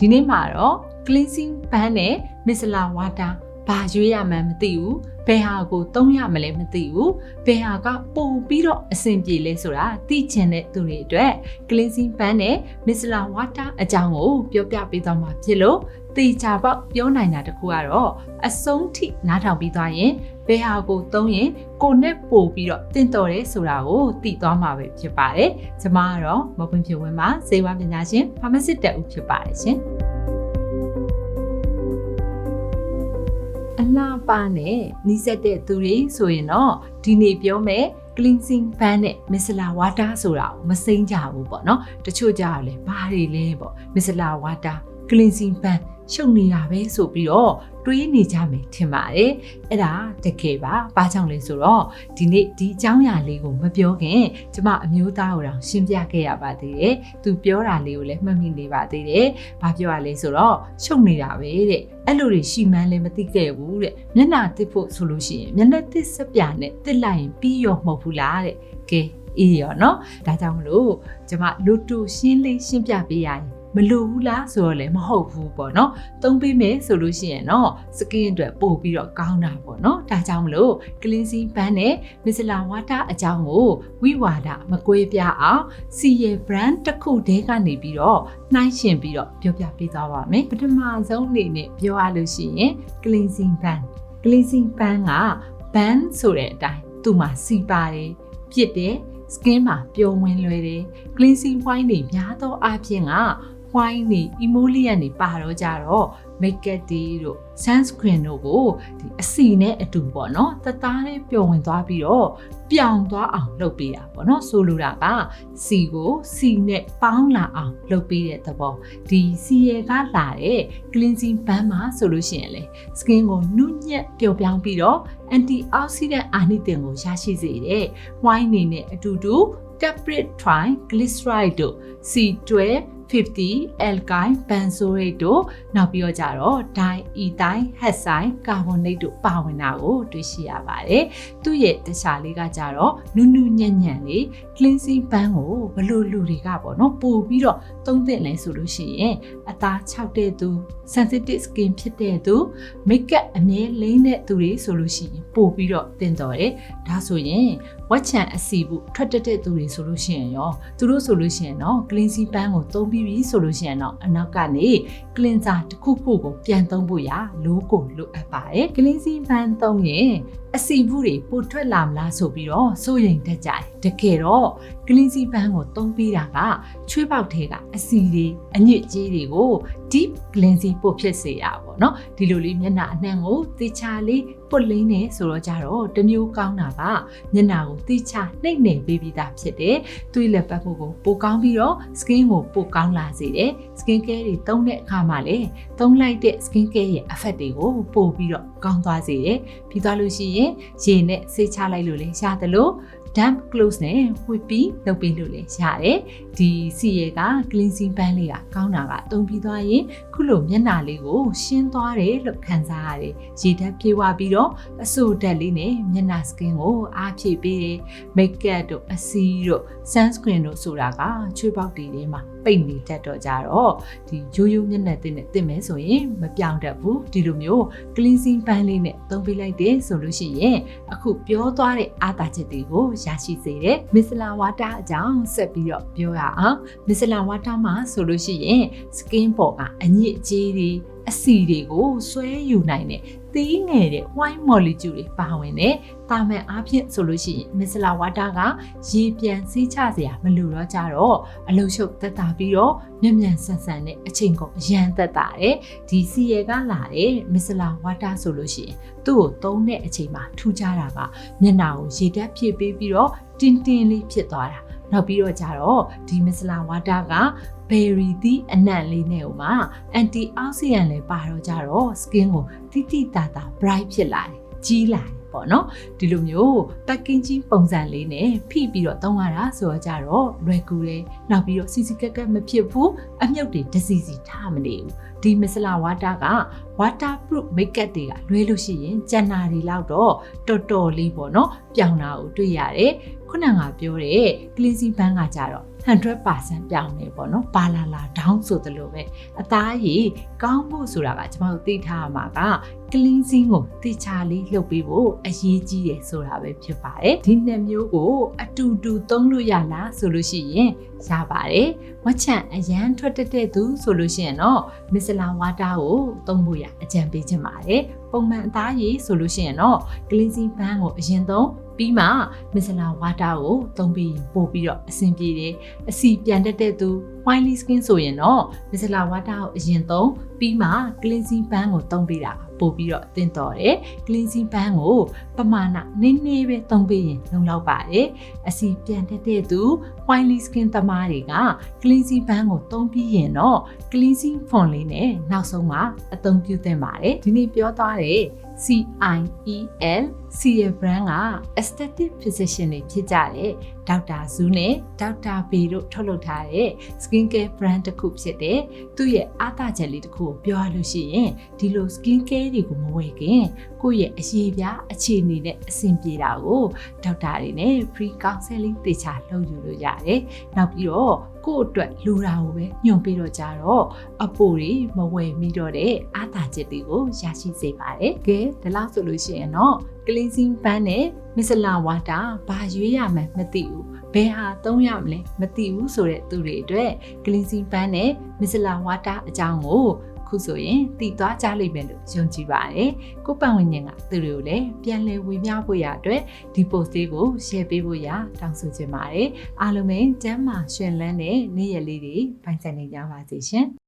ဒီနေ့မှာတော့ cleansing band နဲ့ micellar water ဘာရွေးရမှန်းမသိဘူးဘယ်ဟာကိုသုံးရမလဲမသိဘူးဘယ်ဟာကပို့ပြီးတော့အဆင်ပြေလဲဆိုတာသိချင်တဲ့သူတွေအတွက် cleansing band နဲ့ micellar water အကြောင်းကိုပြောပြပေးသွားမှာဖြစ်လို့တေချာပေါက်ပြောနိုင်တာတခုကတော့အဆုံးထိနားထောင်ပြီးသွားရင်ဘယ်ဟာကိုသုံးရင်ကိုနဲ့ပို့ပြီးတော့တင့်တော်တယ်ဆိုတာကိုသိသွားမှာပဲဖြစ်ပါတယ်။ကျွန်မကတော့မပွင့်ဖြူဝင်းမှာဇေဝပညာရှင် pharmacist တက်ဦးဖြစ်ပါတယ်ရှင်။ အလားပါနဲ့နီးစက်တဲ့သူတွေဆိုရင်တော့ဒီနေ့ပြောမယ် cleansing band နဲ့ micellar water ဆိုတာကိုမစိမ့်ကြဘူးပေါ့နော်တချို့ကြတော့လေဘာတွေလဲပေါ့ micellar water cleansing band ရှုပ်နေတာပဲဆိုပြီးတော့တွေးနေကြမယ်ထင်ပါတယ်အဲ့ဒါတကယ်ပါဘာကြောင့်လဲဆိုတော့ဒီနေ့ဒီအကြောင်းအရာလေးကိုမပြောခင်ကျမအမျိုးသားကိုတောင်ရှင်းပြခဲ့ရပါသေးတယ်သူပြောတာလေးကိုလည်းမှတ်မိနေပါသေးတယ်ဘာပြောရလဲဆိုတော့ရှုပ်နေတာပဲတဲ့အဲ့လိုတွေရှိမှန်းလည်းမသိခဲ့ဘူးတဲ့မျက်နှာတစ်ဖို့ဆိုလို့ရှိရင်မျက်နှာတစ်စပြနဲ့တစ်လိုက်ရင်ပြီးရောမဟုတ်ဘူးလားတဲ့ကဲအေးရောနော်ဒါကြောင့်မလို့ကျမလူတူရှင်းလေးရှင်းပြပေးရရင် မလိုဘူးလားဆိုတော့လည်းမဟုတ်ဘူးပေါ့နော်သုံးပေးမယ်ဆိုလို့ရှိရင်တော့စကင်းအတွက်ပို့ပြီးတော့ကောင်းတာပေါ့နော်ဒါကြောင့်မလို့ cleansing band နဲ့ micellar water အကြောင်းကိုဝိဝါဒမကွေးပြအောင်စီရ brand တစ်ခုတည်းကနေပြီးတော့နှိုင်းရှင်ပြီးတော့ပြောပြပေးသွားပါမယ်ပထမဆုံးအနေနဲ့ပြောရလို့ရှိရင် cleansing band cleansing band က band ဆိုတဲ့အတိုင်းသူ့မှာစီပါတယ်ပြစ်တယ် skin မှာပျော်ဝင်လွယ်တယ် cleansing point တွေများသောအားဖြင့်က white နေ emollient နေပါတော့ကြတော့ makeup တွေတို့ sunscreen တို့ကိုဒီအစီနဲ့အတူပေါ့နော်တသားလေးပျော်ဝင်သွားပြီးတော့ပြောင်သွားအောင်လုပ်ပေးတာပေါ့နော်ဆိုလိုတာကစီကိုစီနဲ့ပေါင်းလာအောင်လုပ်ပေးတဲ့သဘောဒီစီရကလာတဲ့ cleansing band မှာဆိုလို့ရှိရင်လေ skin ကိုနုညက်ပျော်ပြောင်းပြီးတော့ antioxidant အာနိသင်ကိုရရှိစေတဲ့ white နေနဲ့အတူတူ caprit triglyceride တို့ C12 50 alkyl benzoate တို့နောက်ပြီးတော့ကြတော့ diethyl hexyl carbonate တို့ပါဝင်တာကိုတွေ့ရှိရပါတယ်။သူ့ရဲ့တခြားလေးကကြတော့နုနုညံ့ညံ့လေး cleansing band ကိုဘလို့လူတွေကပေါ့နော်ပို့ပြီးတော့သုံးသင့်လဲဆိုလို့ရှိရင်အသားခြောက်တဲ့သူ sensitive skin ဖြစ်တဲ့သူ makeup အမြဲလိမ့်တဲ့သူတွေဆိုလို့ရှိရင်ပို့ပြီးတော့တင်တော်တယ်။ဒါဆိုရင်ဝက်ချံအစီဘူးထွက်တက်တဲ့သူတွေဆိုလို့ရှိရင်ရောသူတို့ဆိုလို့ရှိရင်တော့ cleansing band ကိုသုံးပြီးပြီဆိုလို့ရှိရင်တော့အနောက်ကနေ cleanser တစ်ခုခုကိုပြန်သုံးဖို့ရလိုးကိုလိုအပ်ပါတယ် cleansing band သုံးရင် အစီဘူးတွေပိုထွက်လာမလားဆိုပြီးတော့စိုးရိမ်တတ်ကြတယ်တကယ်တော့ cleansing band ကိုသုံးပြီးတာကချွေးပေါက်ထဲကအစီတွေအညစ်အကြေးတွေကို deep cleansing ပို့ဖြစ်စေတာပေါ့နော်ဒီလိုလေးမျက်နှာအနှံ့ကိုတေချာလေးပုတ်လင်းနေဆိုတော့ကြတော့တမျိုးကောင်းတာကမျက်နှာကိုတေချာနှိမ့်နေပေးပြီးသားဖြစ်တယ်သွေးလက်ပတ်မှုကိုပိုကောင်းပြီးတော့ skin ကိုပိုကောင်းလာစေတယ် skin care တွေသုံးတဲ့အခါမှာလည်းသုံးလိုက်တဲ့ skin care ရဲ့ effect တွေကိုပို့ပြီးတော့ကောင်းသွားစေတယ်ပြီးသွားလို့ရှိရင်ရေနဲ့ဆေးချလိုက်လို့လည်းရတယ်လို့ damp close နဲ့ဝှစ်ပြီးလုပ်ပေးလို့လည်းရတယ်ဒီစီရက cleansing band လေးကကောင်းတာကတုံပြီးသွားရင် ခုလိုမျက်နှာလေးကိုရှင်းသွားတယ်လို့ခံစားရတယ်ရေဓာတ်ပြေဝပြီးတော့အဆူဓာတ်လေးနဲ့မျက်နှာ skin ကိုအားဖြည့်ပေးတယ် makeup တို့အစီတို့ sunscreen တို့ဆိုတာကချွေးပေါက်တွေထဲမှာပိတ်နေတတ်တော့ကြတော့ဒီရိုးရိုးမျက်နှာတင်နဲ့တင်မယ်ဆိုရင်မပြောင်းတတ်ဘူးဒီလိုမျိုး cleansing band လေးနဲ့သုံးပေးလိုက်တယ်ဆိုလို့ရှိရင်အခုပြောသွားတဲ့အားသာချက်တွေကိုရရှိစေတယ်မစ္စလာဝါတာအကြောင်းဆက်ပြီးတော့ပြောရအောင်မစ္စလာဝါတာမှာဆိုလို့ရှိရင် skin ပေါ်ကအညစ်အကြေးတွေအစီတွေကိုဆွဲယူနိုင်တဲ့သေးငယ်တဲ့ white molecule တွေပါဝင်တဲ့တာမန်အားဖြင့်ဆိုလို့ရှိရင် micellar water ကရေပြန်စီးချစရာမလိုတော့ကြတော့အလုံရှုပ်သက်သာပြီးတော့မြ мян ဆန်ဆန်နဲ့အချိန်ကုန်အရန်သက်သာတယ်ဒီစီရကလာတဲ့ micellar water ဆိုလို့ရှိရင်သူ့ကိုသုံးတဲ့အချိန်မှာထူးခြားတာကမျက်နှာကိုရေဓာတ်ဖြည့်ပေးပြီးတော့တင်းတင်းလေးဖြစ်သွားတာ နောက်ပြီးတော့ကြတော့ဒီမစ္စလာဝါတာက berry သီးအနံ့လေးနဲ့ဟိုမှာ anti oxidant လည်းပါတော့ကြတော့ skin ကိုတိတိတတာ bright ဖြစ်လာတယ်ကြီးလာတယ် ပေါ့နော်ဒီလိုမျိုး packaging ပုံစံလေးနဲ့ဖိပြီးတော့သုံးရတာဆိုတော့ကြတော့လွယ်ကူတယ်နောက်ပြီးတော့စီစီကက်ကက်မဖြစ်ဘူးအမြုပ်တွေတစီစီထားမနေဘူးဒီမစ္စလာဝါတာက waterproof makeup တွေကလွဲလို့ရှိရင်ကျန်နာတွေလောက်တော့တော်တော်လေးပေါ့နော်ပြောင်းတာကိုတွေ့ရတယ်ခုနကပြောတဲ့ cleansing band ကကြတော့ 100%ပြောင်းနေပေါ့နော်ပါလာလာဒေါင်းဆိုသလိုပဲအသားရည်ကောင်းဖို့ဆိုတာကကျွန်တော်တို့သိထားရမှာက cleansing ကိုတိချာလေးလှုပ်ပေးဖို့အရေးကြီးတယ်ဆိုတာပဲဖြစ်ပါတယ်ဒီနှစ်မျိုးကို အတူတူသုံးလို့ရလားဆိုလို့ရှိရင်ရပါတယ်ဝက်ချန်အရန်ထွက်တက်တဲ့သူဆိုလို့ရှိရင်တော့မစ္စလာဝါတာကိုသုံးဖို့ရအကြံပေးခြင်းပါတယ်ပုံမှန်အသားရည်ဆိုလို့ရှိရင်တော့ cleansing band ကိုအရင်သုံး ပြီးမှမစ္စလာဝါတာကိုသုံးပြီးရင်ပို့ပြီးတော့အဆင်ပြေတယ်အစီပြန်တက်တဲ့သူ oily skin ဆိုရင်တော့မစ္စလာဝါတာကိုအရင်သုံးပြီးမှ cleansing band ကိုသုံးပြီးတာပို့ပြီးတော့အသင့်တော်တယ် cleansing band ကိုပမာဏနည်းနည်းပဲသုံးပြီးရင်လုံလောက်ပါတယ်အစီပြန်တက်တဲ့သူ oily skin သမားတွေက cleansing band ကိုသုံးပြီးရင်တော့ cleansing foam လေးနဲ့နောက်ဆုံးမှာအသုံးပြုသင့်ပါတယ်ဒီနေ့ပြောသွားတဲ့ CIEL CL brand က aesthetic physician တွေဖြစ်ကြတဲ့ဒေါက်တာဇူးနဲ့ဒေါက်တာဘေတို့ထုတ်လုပ်ထားတဲ့ skin care brand တစ်ခုဖြစ်တဲ့သူ့ရဲ့အားသာချက်လေးတစ်ခုကိုပြောရလို့ရှိရင်ဒီလို skin care တွေကိုမဝယ်ခင်ကိုယ့်ရဲ့အရေးပြားအခြေအနေနဲ့အဆင်ပြေတာကိုဒေါက်တာတွေနဲ့ free counseling တေချာလုပ်ယူလို့ရတယ်။နောက်ပြီးတော့ ကိုယ့်အတွက်လူတာကိုပဲညွှန်ပြီးတော့ကြတော့အပိုတွေမဝယ်မိတော့တဲ့အားသာချက်တွေကိုရရှိစေပါတယ်။ကဲဒီလောက်ဆိုလို့ရှိရင်တော့ cleansing band နဲ့ micellar water ဘာရွေးရမှန်းမသိဘူး။ဘယ်ဟာသုံးရမလဲမသိဘူးဆိုတဲ့သူတွေအတွက် cleansing band နဲ့ micellar water အကြောင်းကို ခုဆိုရင်တည်သွားကြလိမ့်မယ်လို့ယုံကြည်ပါတယ်။ကိုယ်ပတ်ဝန်းကျင်ကသူတွေကိုလည်းပြန်လည်ဝေမျှဖို့ရအတွက်ဒီ post လေးကို share ပေးဖို့ရတောင်းဆိုချင်ပါတယ်။အားလုံးပဲကျမ်းမာရှင်လန်းတဲ့နေ့ရက်လေးတွေပိုင်ဆိုင်နေကြပါစေရှင်။